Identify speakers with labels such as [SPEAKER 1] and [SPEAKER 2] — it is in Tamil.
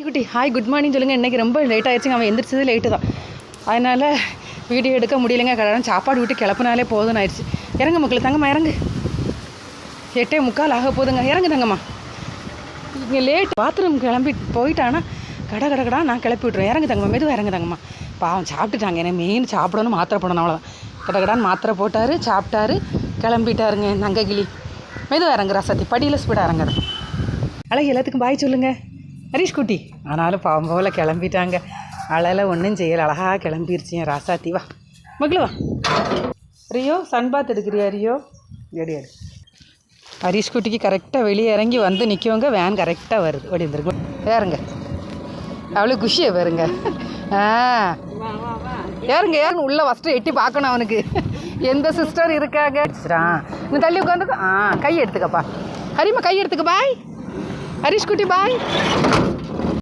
[SPEAKER 1] குட்டி ஹாய் குட் மார்னிங் சொல்லுங்கள் இன்றைக்கி ரொம்ப லேட் ஆயிடுச்சுங்க. அவன் எந்திரிச்சது லேட்டு தான். அதனால் வீடியோ எடுக்க முடியலைங்க. கடன் சாப்பாடு விட்டு கிளப்புனாலே போதும்னு ஆயிடுச்சு. இறங்க மக்கள் தங்கம்மா இறங்கு. எட்டே முக்கால் ஆக போதுங்க. இறங்கு தங்கம்மா. இங்கே லேட் பாத்ரூம் கிளம்பி போயிட்டானா கட கட கடா நான் கிளப்பி விட்ருவேன் இறங்கு தங்கம்மா. மெதுவாக இறங்கு தங்கம்மா. பாவம் சாப்பிட்டுட்டாங்க. ஏன்னா மெயின் சாப்பிடணும் மாத்திரை போடணும் அவ்வளோதான் கட கடான்னு மாத்திரை போட்டார் சாப்பிட்டாரு கிளம்பிட்டாருங்க நங்ககிளி. மெதுவாக இறங்குறா ரசத்தி படியில் ஸ்பீடாக இறங்குறேன் அழகு எல்லாத்துக்கும் பாய் சொல்லுங்கள் ஹரீஷ் குட்டி ஆனாலும் பாவம் போல் கிளம்பிட்டாங்க. அழலை ஒன்றும் செய்யலை. அழகாக கிளம்பிருச்சு. என் ராசாத்தி வா. மகளு வா. ரியோ சன்பாத் எடுக்கிறியா ரியோ? எடு எடு. ஹரீஷ் குட்டிக்கு கரெக்டாக வெளியே இறங்கி வந்து நிற்கவங்க வேன் கரெக்டாக வருது. ஓடி வந்துருங்க. ஏறுங்க. அவ்வளோ குஷியை பாருங்க. ஆ. ஏறுங்க ஏறுங்க. உள்ளே ஃபஸ்ட்டு எட்டி பார்க்கணும் அவனுக்கு. எந்த சிஸ்டர் இருக்காங்க? ஆ தள்ளி உட்காந்து ஆ கை எடுத்துக்கப்பா. ஹரிமா கை எடுத்துக்க பாய் ஹரிஷ் குட்டி பாய்